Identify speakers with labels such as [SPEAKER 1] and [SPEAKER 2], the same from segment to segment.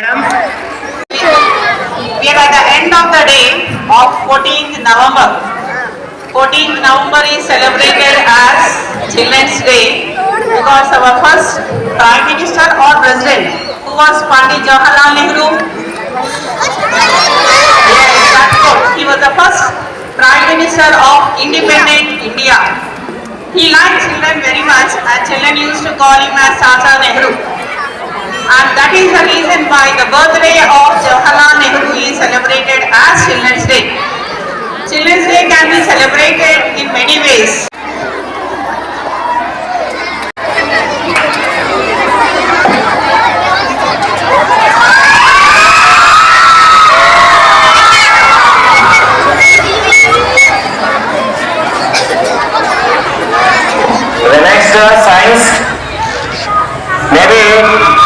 [SPEAKER 1] We are at the end of the day of 14th November. 14th November is celebrated as Children's Day because our first Prime Minister or President who was Pandit Jawaharlal Nehru. He was the first Prime Minister of independent India. He liked children very much and children used to call him as Tata Nehru. And that is the reason why the birthday of Jawaharlal Nehru is celebrated as Children's Day. Children's Day can be celebrated in many ways.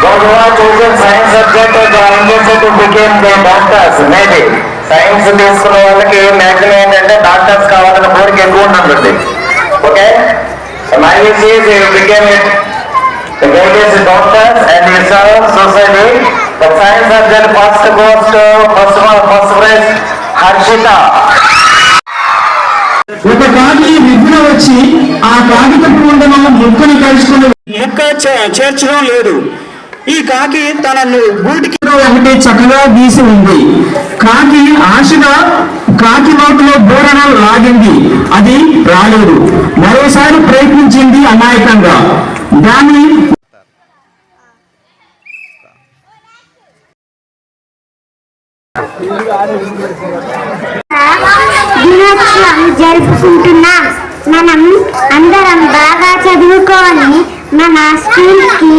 [SPEAKER 2] Those who are chosen science subject or interested to become the doctors, maybe. Science తీసుకున్న వాళ్ళకి maximum ఏంటంటే doctors కావాలన్న కోరిక ఎక్కువ ఉంటుంది okay my wish became The greatest doctors and you serve society. The science subject first goes to first, first prize Harshita.
[SPEAKER 3] ఒక కాకి నిద్ర వచ్చి ఆ కాగితపు ఉండను ముక్కను కలుసుకుని ముక్క చేర్చడం లేదు ఈ కాకి తన గూటికి ఒకటి చక్కగా గీసి ఉంది. కాకి ఆశగా కాకి నోటిలో బోరణ లాగింది. అది రాలేదు. మరోసారి ప్రయత్నించింది అమాయకంగా. దాన్ని
[SPEAKER 4] దినోత్సవం జరుపుకుంటున్నాం. మనం అందరం బాగా చదువుకోవాలి మన స్కూల్కి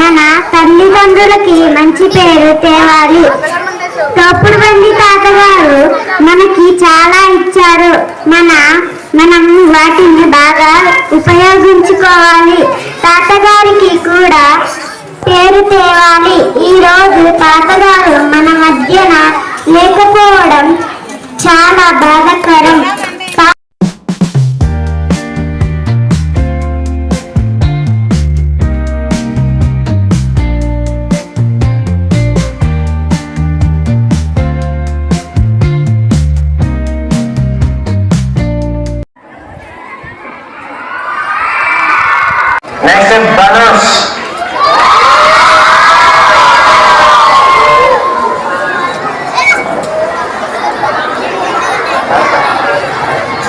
[SPEAKER 4] మన తల్లిదండ్రులకి మంచి పేరు తేవాలి. తోపుడు బండి తాతగారు మనకి చాలా ఇచ్చారు. మన మనం వాటిని బాగా ఉపయోగించుకోవాలి. తాతగారికి కూడా పేరు తేవాలి. ఈ రోజు తాతగారు మన మధ్యన లేకపోవడం చాలా బాధాకరం.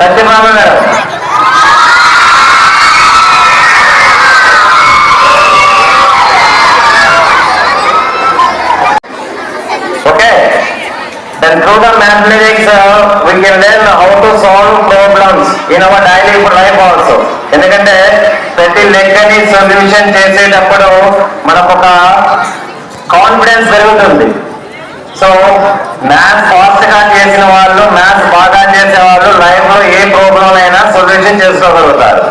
[SPEAKER 2] సత్యభామ గారు okay then through the mathematics we can learn how to solve problems in our daily life also ఎందుకంటే ప్రతి లెక్కని సొల్యూషన్ చేసేటప్పుడు మనకు ఒక కాన్ఫిడెన్స్ పెరుగుతుంది సో మ్యాథ్స్ ఫాస్ట్గా చేసిన వాళ్ళు మ్యాథ్స్ బాగా చేసే వాళ్ళు లైఫ్లో ఏ ప్రాబ్లం అయినా సొల్యూషన్ చేసుకోగలుగుతారు.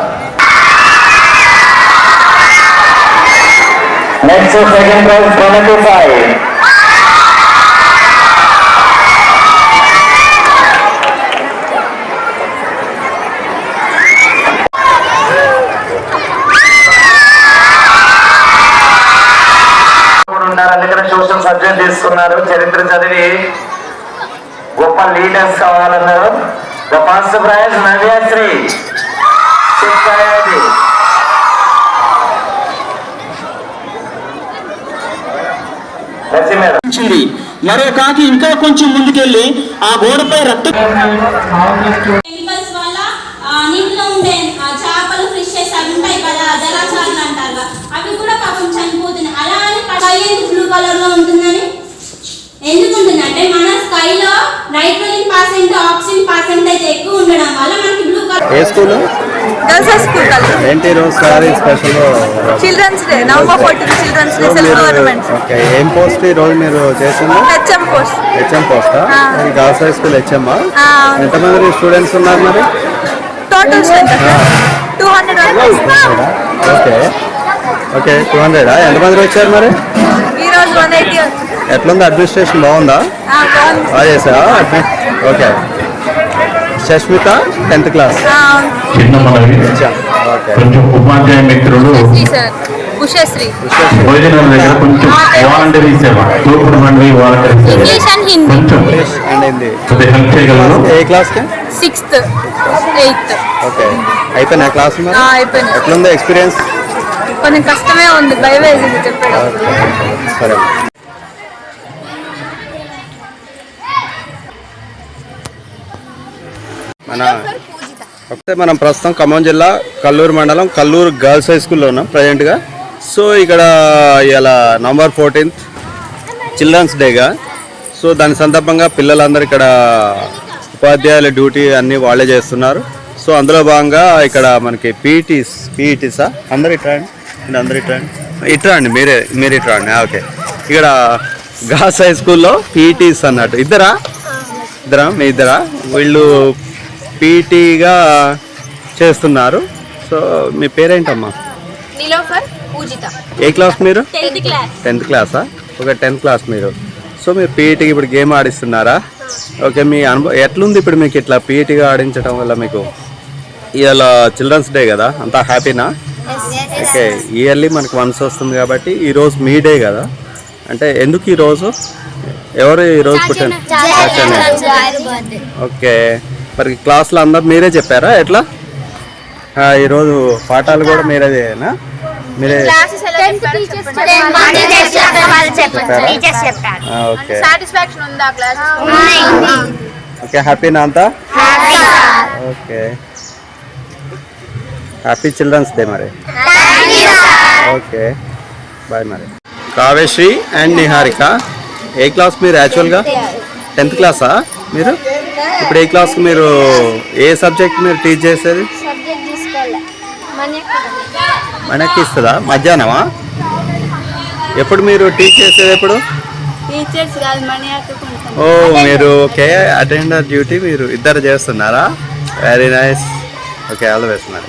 [SPEAKER 2] Next second prize twenty five subject తీసుకున్నారు. చరిత్ర చదివి గొప్ప లీడర్స్ కావాలన్నారు. ద ఫస్ట్ ప్రైజ్ నవ్యశ్రీ
[SPEAKER 3] మరో కాకి ఇంకా కొంచెం ముందుకెళ్ళి ఆ గోడపై రక్త
[SPEAKER 5] కెమికల్స్ వల్ల ఆ, నీటిలో ఉండే ఆ, చేపలు ఫిషెస్ అవి ఉంటాయి కదా జలాచారాలు అంటారు కదా, అవి కూడా పాపం చనిపోతున్నాయి. అలా అని కలర్లో ఉంటుందని ఎందుకు ఉంటుందంటే మన స్కైలో నైట్రోజన్ పర్సెంట్ ఆక్సిజన్ పర్సెంటేజ్ ఎక్కువ ఉండడం వల్ల మనకి బ్లూ కలర్
[SPEAKER 6] ఏ స్కూల్
[SPEAKER 7] గర్ల్స్ హై స్కూల్ కలిసి
[SPEAKER 6] ఏంటి రోజు sorry special
[SPEAKER 7] children's day November fourteen children's day self government
[SPEAKER 6] okay ఏం పోస్ట్ ఈ రోజు మీరు చేసింది?
[SPEAKER 7] హెచ్ఎం
[SPEAKER 6] పోస్టా. గర్ల్స్ హై స్కూల్ హెచ్ఎం
[SPEAKER 7] ఆ.
[SPEAKER 6] ఎంతమంది స్టూడెంట్స్ ఉన్నారు మరి?
[SPEAKER 7] Total strength two hundred
[SPEAKER 6] okay okay two హండ్రెడా ఎంతమంది వచ్చారు మరి?
[SPEAKER 7] ఈ రోజు వన్ ఎయిటీ
[SPEAKER 6] ఎట్లుంది అడ్మినిస్ట్రేషన్ బాగుందా?
[SPEAKER 7] బాగుంది.
[SPEAKER 6] బాగా చేసా ఓకే. షష్మిత టెన్త్ క్లాస్
[SPEAKER 8] చిన్న మనవి కొంచెం ఉపాధ్యాయ మిత్రులు
[SPEAKER 7] సార్. ఉషశ్రీ.
[SPEAKER 2] భోజనం దగ్గర కొంచెం వాలంటరీ సేవ తూర్పు మండలి వాలంటరీ సేవ
[SPEAKER 7] ఇంగ్లీష్ అండ్ హిందీ.
[SPEAKER 2] కొంచెం.
[SPEAKER 6] అండ్ హిందీ.
[SPEAKER 2] కొద్దిగా హెల్ప్ చేయగలరు?
[SPEAKER 6] ఏ క్లాస్కి
[SPEAKER 7] సిక్స్త్ ఎయిత్
[SPEAKER 6] ఓకే. అయిపోయినా క్లాస్ మరి?
[SPEAKER 7] అయిపోయింది
[SPEAKER 6] ఎట్లుంది ఎక్స్పీరియన్స్
[SPEAKER 7] కొంచెం కష్టమే ఉంది. భయం వేసింది చెప్పడం
[SPEAKER 6] సరే. మన ఓకే మనం ప్రస్తుతం ఖమ్మం జిల్లా కల్లూరు మండలం కల్లూరు గర్ల్స్ హై స్కూల్లో ఉన్నాం ప్రజెంట్గా సో ఇక్కడ ఇలా నవంబర్ ఫోర్టీన్త్ చిల్డ్రన్స్ డేగా. సో దాని సందర్భంగా పిల్లలందరూ ఇక్కడ ఉపాధ్యాయుల డ్యూటీ అన్నీ వాళ్ళే చేస్తున్నారు. సో అందులో భాగంగా ఇక్కడ మనకి పీఈటీస్ పీఈటీసా అందరు ఇట్రా అండి అందరు ఇట్రా అండి ఇట్రా అండి మీరే మీరు ఇట్రా అండి ఓకే. ఇక్కడ గాస్ హై స్కూల్లో పీఈటీస్ అన్నట్టు. ఇద్దరా? ఇద్దరా? మీ ఇద్దరా? వీళ్ళు పీటీగా చేస్తున్నారు. సో మీ పేరేంటమ్మా?
[SPEAKER 7] నిలోఫర్ పూజిత.
[SPEAKER 6] ఏ క్లాస్ మీరు?
[SPEAKER 5] Tenth class.
[SPEAKER 6] ఒక టెన్త్ క్లాస్ మీరు. సో మీరు పీఈటీకి ఇప్పుడు గేమ్ ఆడిస్తున్నారా? ఓకే మీ అనుభవం ఎట్లుంది ఇప్పుడు మీకు ఇట్లా పీఈటీగా ఆడించడం వల్ల మీకు? ఇవాళ చిల్డ్రన్స్ డే కదా అంతా హ్యాపీనా? ఓకే ఇయర్లీ మనకు వన్స్ వస్తుంది కాబట్టి ఈరోజు మీ డే కదా. అంటే ఎందుకు ఈరోజు ఎవరు ఈరోజు పుట్టిన. ఓకే. మరి క్లాస్లో అందరు మీరే చెప్పారా? ఎట్లా? ఈరోజు పాఠాలు కూడా మీరేనా మీరే చెప్పారా ఆ, ఓకే.
[SPEAKER 7] సాటిస్ఫాక్షన్ ఉందా క్లాస్
[SPEAKER 6] ఓకే హ్యాపీనా అంతా? ఓకే. హ్యాపీ చిల్డ్రన్స్ డే మరి. ఓకే. బాయ్ మరి. కావ్యశ్రీ అండ్ నిహారిక. ఏ క్లాస్ మీరు యాక్చువల్గా టెన్త్ క్లాసా మీరు? ఇప్పుడు ఏ క్లాస్కి మీరు ఏ సబ్జెక్ట్ మీరు టీచ్ చేసేది? మనకి ఇస్తుందా మధ్యాహ్నమా? ఎప్పుడు మీరు టీచ్ చేసేది ఎప్పుడు? ఓ మీరు ఓకే అటెండర్ డ్యూటీ మీరు ఇద్దరు చేస్తున్నారా? Very nice okay all the best మరి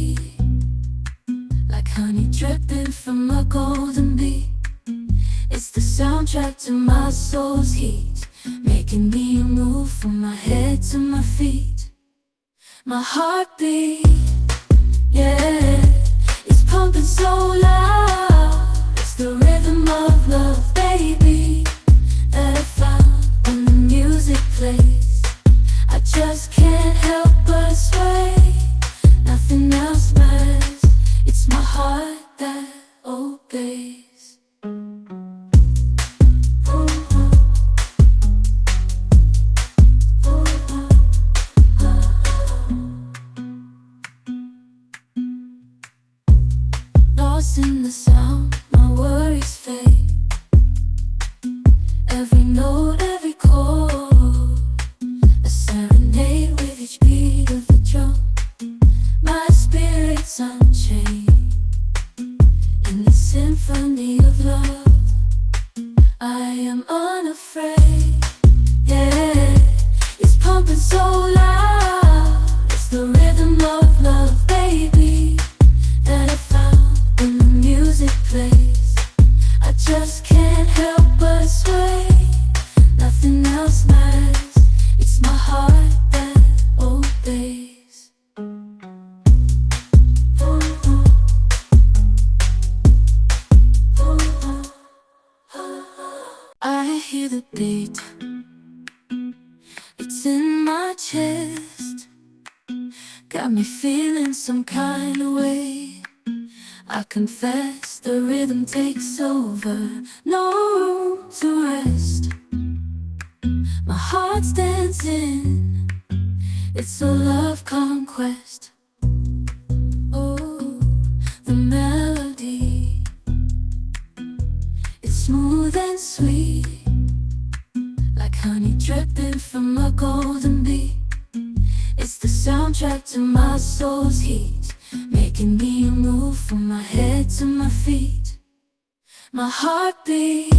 [SPEAKER 8] honey dripping from my golden bee. It's the soundtrack to my soul's heat, making me move from my head to my feet. My heartbeat, yeah, it's pumping so loud. It's the rhythm of love, baby, that I found when the music plays. I just can't help but So. Me feeling some kind of way. I confess the rhythm takes over. No room to rest. My heart's dancing. It's a love conquest. Oh, the melody. It's smooth and sweet. Like honey dripping from a golden bee. To my soul's heat. Making me move from my head to my feet. My heartbeat